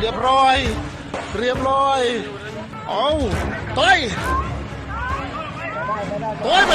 เรียบร้อย เรียบร้อย เอาต่อยต่อยไป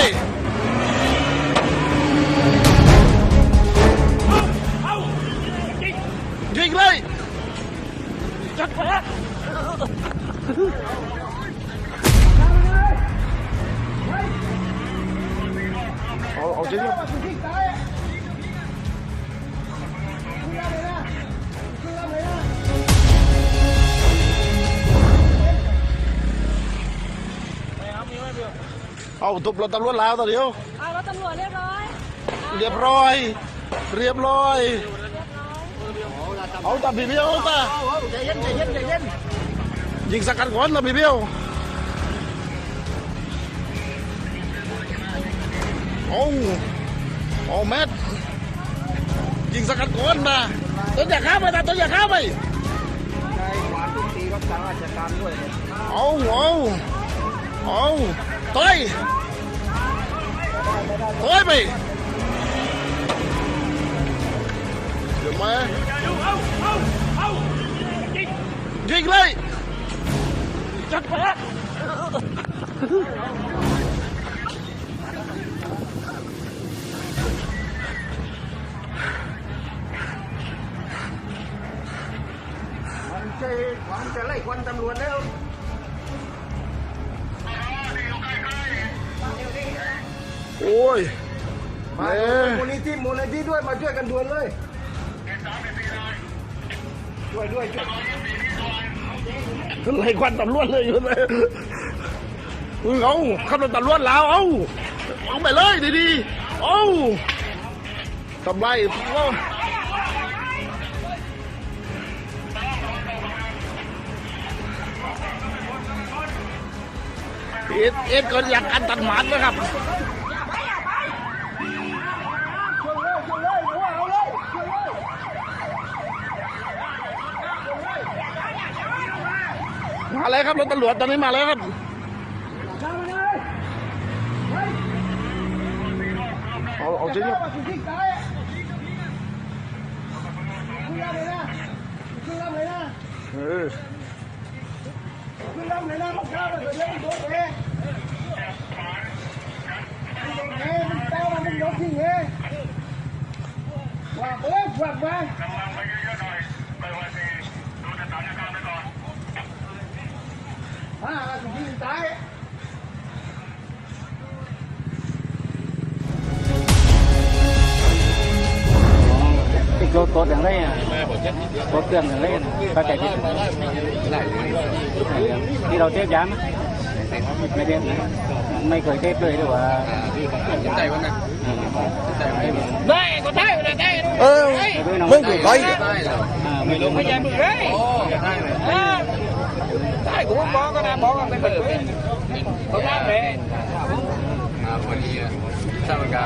เอาตุบรถตำรวจแล้วตอนเดียว เอารถตำรวจเรียบร้อยเรียบร้อย เรียบร้อย เอาตาพี่เบี้ยวเอาตาใจเย็นใจเย็นใจเย็นยิงสกัดก่อนตาพี่เบี้ยวโอ้โอ้แมทยิงสกัดก่อนนะต้นอย่าข้ามไปนะต้นอย่าข้ามไปในขวานทุกทีรับทางราชการด้วยเนี่ยเอาเอาเอา ต่อยต่อยไปเดี๋ยวมายิงเลยจั โอ้ยมาเอ๊ะมูลนิธิมูลนิธิด้วยมาช่วยกันด่วนเลยช่วยด้วยช่วยไล่ควันตำรวจเลยอยู่เลยเอาขับรถตำรวจแล้วเอาเอาไปเลยดีๆเอาทำไรเอาเอ็ดเอ็ดก็อยากกันตัดหมันนะครับ ช่วยเลยช่วยเลยหัวเอาเลยช่วยเลย มาแล้วครับรถตำรวจตอนนี้มาแล้วครับทำมาเลยเฮ้ยเอาเอาจริงครับมาสุดที่ตายขึ้นลำเลยนะขึ้นลำเลยนะเออ ติดรถรถอย่างไรอะรถเครื่องอย่างไรเข้าใจผิดที่เราเทปย้ำไม่เทปไม่เคยเทปเลยหรือว่าใจวันนั้นได้ก็ได้ก็ได้เออมึงคือใครไม่รู้ไม่ใช่มึงเฮ้ยได้กูบอกก็ได้บอกกันไปเลยเขาได้เลยวันนี้ทราบกา